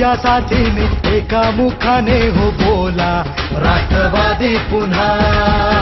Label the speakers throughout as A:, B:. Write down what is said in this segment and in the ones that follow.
A: या साथीने एका मुखाने हो बोला. राष्ट्रवादी पुन्हा.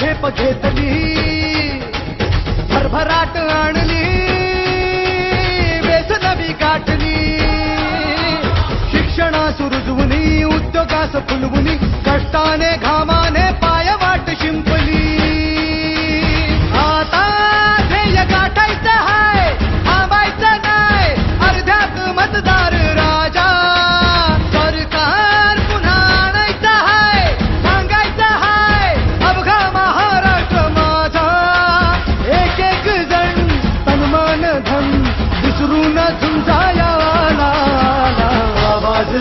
A: झेप घेतली भरभराट आणली बेस गाठली. शिक्षणास रुजवुनी उद्योगास फुलवून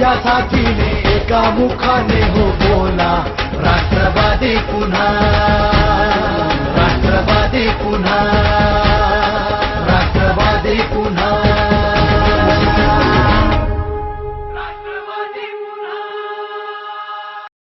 A: या साथीने एका मुखाने हो बोला. राष्ट्रवादी पुन्हा.